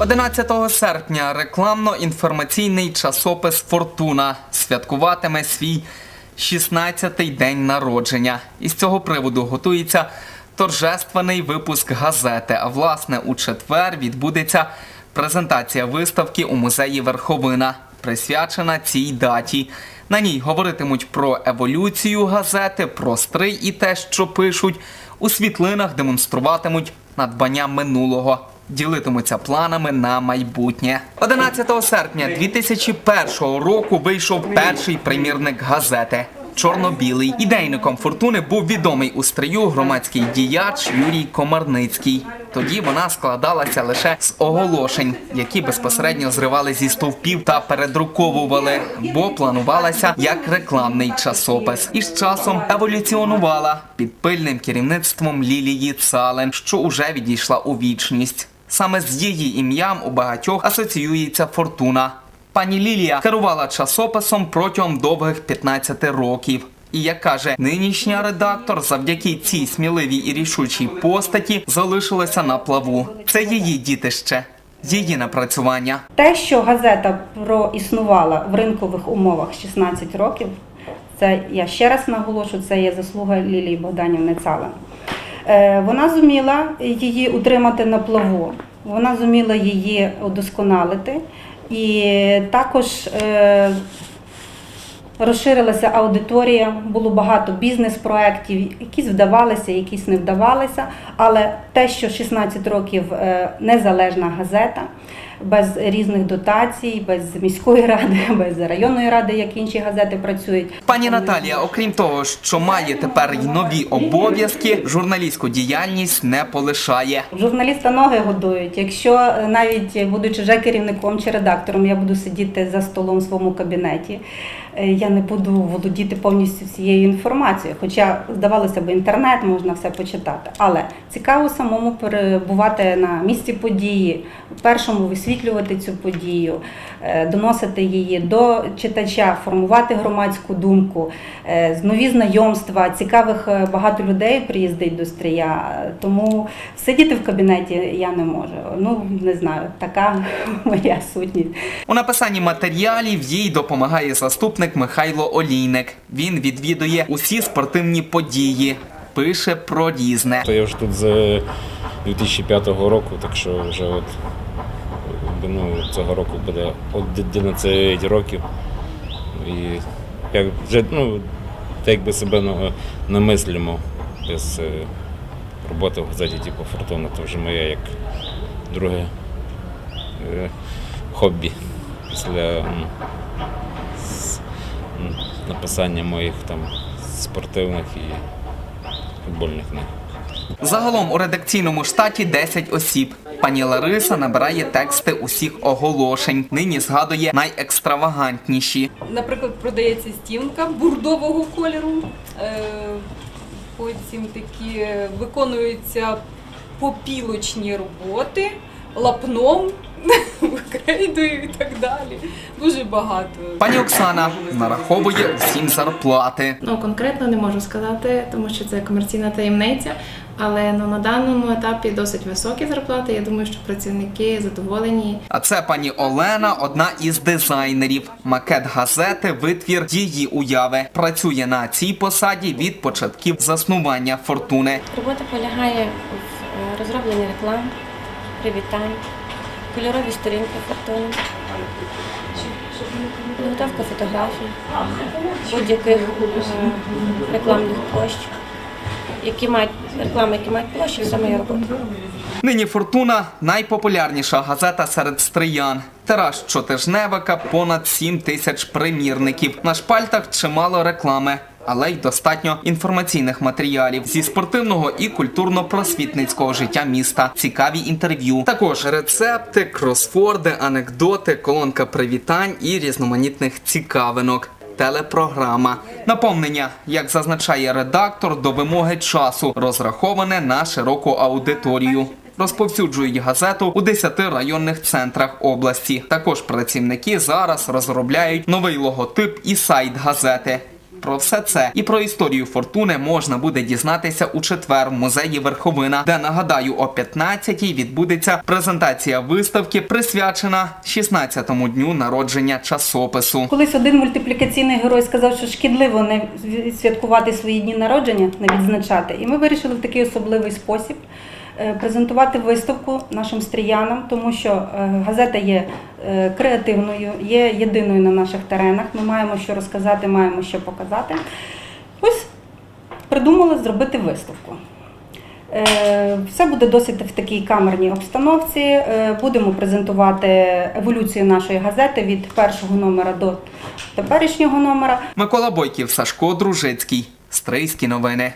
11 серпня рекламно-інформаційний часопис Фортуна святкуватиме свій 16-й день народження. І з цього приводу готується торжественний випуск газети. А власне у четвер відбудеться презентація виставки у музеї Верховина, присвячена цій даті. На ній говоритимуть про еволюцію газети, про стрий і те, що пишуть. У світлинах демонструватимуть надбання минулого. Ділитимуться планами на майбутнє. 11 серпня 2001 року вийшов перший примірник газети. Чорно-білий ідейником фортуни був відомий у стрию громадський діяч Юрій Комарницький. Тоді вона складалася лише з оголошень, які безпосередньо зривали зі стовпів та передруковували, бо планувалася як рекламний часопис. І з часом еволюціонувала під пильним керівництвом Лілії Цален, що уже відійшла у вічність. Саме з її ім'ям у багатьох асоціюється фортуна. Пані Лілія керувала часописом протягом довгих 15 років. І як каже нинішня редактор, завдяки цій сміливій і рішучій постаті залишилася на плаву. Це її дітище, її напрацювання. Те, що газета проіснувала в ринкових умовах 16 років, це я ще раз наголошу, це є заслуга Лілії Богданівни Цален. Е, Вона зуміла її утримати на плаву, вона зуміла її удосконалити, і також е, розширилася аудиторія, було багато бізнес-проєктів, якісь вдавалися, якісь не вдавалися. Але те, що 16 років е, незалежна газета, без різних дотацій, без міської ради, без районної ради, як інші газети працюють. Пані Наталія, окрім того, що має тепер й нові обов'язки, журналістську діяльність не полишає. Журналіста ноги годують. Якщо е, навіть будучи вже керівником чи редактором, я буду сидіти за столом в своєму кабінеті, я не буду володіти повністю всією інформацією. Хоча, здавалося б, інтернет можна все почитати. Але цікаво самому перебувати на місці події, першому висвітлювати цю подію, е, доносити її до читача, формувати громадську думку, е, нові знайомства. Цікавих е, багато людей приїздить до стрія. е, Тому сидіти в кабінеті я не можу. Ну не знаю, така моя сутність. У написанні матеріалів їй допомагає заступник Михайло Олійник. Він відвідує усі спортивні події, пише про різне. Я вже тут з 2005 року, так що вже от ну, цього року буде 11 років. І як вже ну, так якби себе намислимо без е, роботи в газеті типу Фортуна, то вже моє як друге е, хобі після написання моїх там спортивних і футбольних книг. Загалом у редакційному штаті 10 осіб. Пані Лариса набирає тексти усіх оголошень. Нині згадує найекстравагантніші. Наприклад, продається стінка бурдового кольору. Е, Потім такі виконуються попілочні роботи лапном, крейдою і так далі. Дуже багато. Пані Оксана нараховує усім зарплати. Ну конкретно не можу сказати, тому що це комерційна таємниця. Але ну, на даному етапі досить високі зарплати. Я думаю, що працівники задоволені. А це пані Олена, одна із дизайнерів. Макет газети витвір її уяви. Працює на цій посаді від початків заснування фортуни. Робота полягає в е, розробленні реклам, привітань, кольорові сторінки фортуни, підготовка фотографій, будь-яких е, рекламних площ, які мають реклами, які мають площу, це моя робота. Нині фортуна найпопулярніша газета серед стриян. Тираж щотижневика понад 7 тисяч примірників. На шпальтах чимало реклами. Але й достатньо інформаційних матеріалів зі спортивного і культурно-просвітницького життя міста, цікаві інтерв'ю, також рецепти, кросфорди, анекдоти, колонка привітань і різноманітних цікавинок. Телепрограма наповнення, як зазначає редактор, до вимоги часу розраховане на широку аудиторію. Розповсюджують газету у 10 районних центрах області. Також працівники зараз розробляють новий логотип і сайт газети. Про все це і про історію фортуни можна буде дізнатися у четвер в музеї Верховина, де нагадаю, о 15-й відбудеться презентація виставки, присвячена 16-му дню народження часопису. Колись один мультиплікаційний герой сказав, що шкідливо не святкувати свої дні народження, не відзначати. І ми вирішили в такий особливий спосіб презентувати виставку нашим стріянам, тому що е, газета є е, креативною, є єдиною на наших теренах. Ми маємо що розказати, маємо що показати. Ось придумали зробити виставку. Е, Все буде досить в такій камерній обстановці. Е, Будемо презентувати еволюцію нашої газети від першого номера до теперішнього номера. Микола Бойків, Сашко Дружицький. Стрийські новини.